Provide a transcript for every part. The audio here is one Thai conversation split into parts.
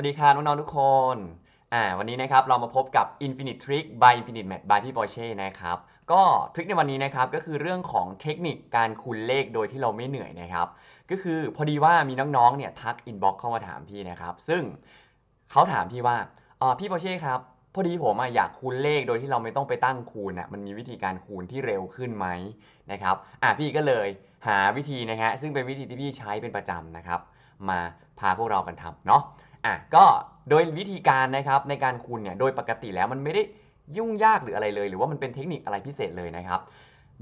วัสดีครับน้องๆทุกคน อ่า วันนี้นะครับเรามาพบกับ Infinite Trick by Infinite Math by พี่ Porsche นะครับ ก็ทริคในวันนี้นะครับก็คือเรื่องของเทคนิคการคูณเลขโดยที่เราไม่เหนื่อยนะครับ ก็คือพอดีว่ามีน้องๆเนี่ยทักอินบ็อกเข้ามาถามพี่นะครับ ซึ่งเขาถามพี่ว่าอ่าพี่ Porsche ครับ พอดีผมอยากคูณเลขโดยที่เราไม่ต้องไปตั้งคูณอะมันมีวิธีการคูณที่เร็วขึ้นไหมนะครับ อะพี่ก็เลยหาวิธีนะฮะซึ่งเป็นวิธีที่พี่ใช้เป็นประจำนะครับ มาพาพวกเรากันทำเนาะ อะก็โดยวิธีการนะครับในการคูณเนี่ยโดยปกติแล้วมันไม่ได้ยุ่งยากหรืออะไรเลย หรือว่ามันเป็นเทคนิคอะไรพิเศษเลยนะครับ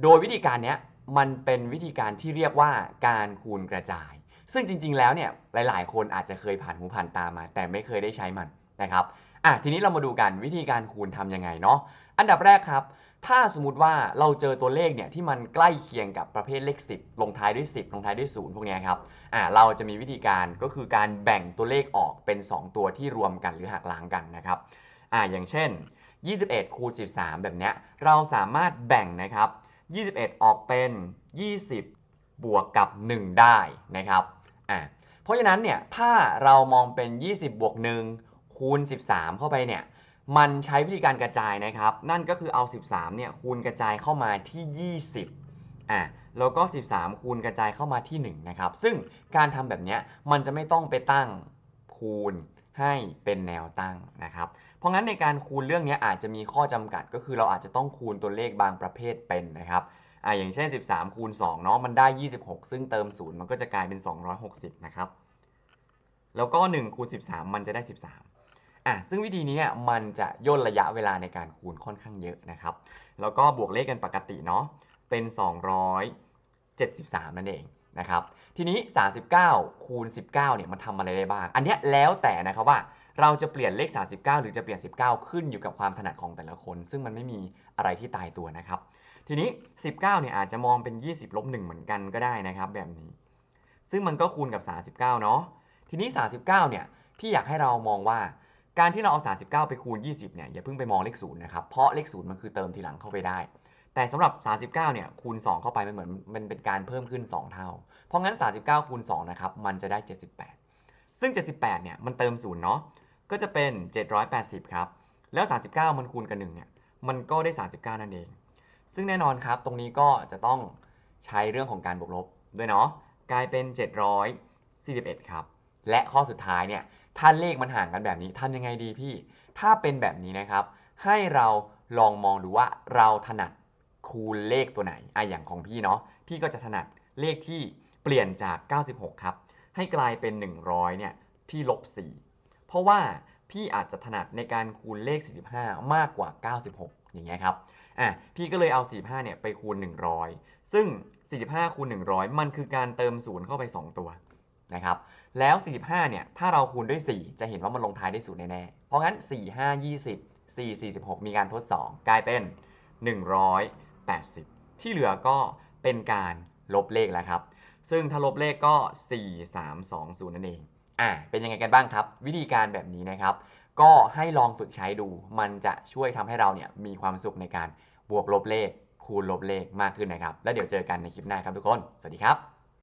โดยวิธีการเนี้ยมันเป็นวิธีการที่เรียกว่าการคูณกระจาย ซึ่งจริง ๆ แล้วเนี่ยหลาย ๆ คนอาจจะเคยผ่านหูผ่านตามา แต่ไม่เคยได้ใช้มันนะครับ อะทีนี้เรามาดูกันวิธีการคูณทำยังไงเนาะอันดับแรกครับ ถ้าสมมติว่าเราเจอตัวเลขเนี่ยที่มันใกล้เคียงกับประเภทเลข 10 ลงท้ายด้วย 10 ลงท้ายด้วย 0 พวกนี้ครับอ่าเราจะมีวิธีการก็คือการแบ่งตัวเลขออกเป็น 2 ตัวที่รวมกันหรือหักล้างกันนะครับอ่าอย่างเช่น 21 คูณ 13 แบบเนี้ยเราสามารถแบ่งนะครับ 21 ออกเป็น 20 บวกกับ 1 ได้นะครับอ่าเพราะฉะนั้นเนี่ยถ้าเรามองเป็น 20 บวก 1 คูณ 13 เข้าไปเนี่ยมันใช้วิธีการกระจายนะครับ นั่นก็คือเอา 13เนี่ยคูณกระจายเข้ามาที่ 20อะแล้วก็ 13 คูณกระจายเข้ามาที่1นะครับซึ่งการทำแบบเนี้ยมันจะไม่ต้องไปตั้งคูณให้เป็นแนวตั้งนะครับ เพราะงั้นในการคูณเรื่องนี้อาจจะมีข้อจำกัดก็คือเราอาจจะต้องคูณตัวเลขบางประเภทเป็นนะครับอะอย่างเช่น 13 คูณ2เนาะมันได้ 26 ซึ่งเติม 0 มันก็จะกลายเป็น 260 นะครับ แล้วก็ 1 คูณ 13 มันจะได้ 13 อะซึ่งวิธีนี้เนี่ยมันจะย่นระยะเวลาในการคูณค่อนข้างเยอะนะครับ แล้วก็บวกเลขกันปกติเนาะเป็น 273 นั่นเองนะครับทีนี้ 39 คูณ 19 เนี่ยมันทำอะไรได้บ้าง อันนี้แล้วแต่นะครับว่าเราจะเปลี่ยนเลข 39 หรือจะเปลี่ยน 19 ขึ้นอยู่กับความถนัดของแต่ละคน ซึ่งมันไม่มีอะไรที่ตายตัวนะครับ ทีนี้ 19 เนี่ยอาจจะมองเป็น 20ลบ1เหมือนกันก็ได้นะครับ แบบนี้ ซึ่งมันก็คูณกับ 39 เนาะทีนี้ 39 เนี่ยพี่อยากให้เรามองว่า การที่เราเอา 39 ไปคูณ 20 เนี่ยอย่าเพิ่งไปมองเลข0นย์นะครับ เพราะเลข0มันคือเติมทีหลังเข้าไปได้ แต่สำหรับ 39 เนี่ยคูณ 2 เข้าไปมันเหมือนมันเป็นการเพิ่มขึ้น 2 เท่า เพราะงั้น 39 คูณ 2 นะครับ มันจะได้ 78 ซึ่ง 78 เนี่ยมันเติม0เนาะ ก็จะเป็น 780 ครับ แล้ว 39 มันคูณกัน1เนี่ยมันก็ได้ 39 นั่นเอง ซึ่งแน่นอนครับ ตรงนี้ก็จะต้องใช้เรื่องของการบวกลบด้วยเนาะ กลายเป็น 741 ครับ และข้อสุดท้ายเนี่ย ถ้าเลขมันห่างกันแบบนี้ทำยังไงดีพี่ ถ้าเป็นแบบนี้นะครับ ให้เราลองมองดูว่าเราถนัดคูณเลขตัวไหนอะอย่างของพี่เนาะพี่ก็จะถนัดเลขที่เปลี่ยนจาก 96 ครับ ให้กลายเป็น 100 เนี่ยที่ลบ 4 เพราะว่าพี่อาจจะถนัดในการคูณเลข 45 มากกว่า 96 อย่างเงี้ยครับอะพี่ก็เลยเอา 45 เนี่ยไปคูณ 100 ซึ่ง 45 คูณ 100 มันคือการเติม0เข้าไป 2 ตัว นะครับแล้ว 45 เนี่ย ถ้าเราคูณด้วย 4 จะเห็นว่ามันลงท้ายด้วย0แน่ๆ เพราะงั้น 4 5 20 4 46 มีการทด 2 กลายเป็น 180 ที่เหลือก็เป็นการลบเลขแล้วครับ ซึ่งถ้าลบเลขก็ 4 3 2 0 นั่นเอง อะเป็นยังไงกันบ้างครับ วิธีการแบบนี้นะครับ ก็ให้ลองฝึกใช้ดู มันจะช่วยทำให้เราเนี่ยมีความสุขในการบวกลบเลข คูณลบเลขมากขึ้นนะครับ แล้วเดี๋ยวเจอกันในคลิปหน้าครับทุกคน สวัสดีครับ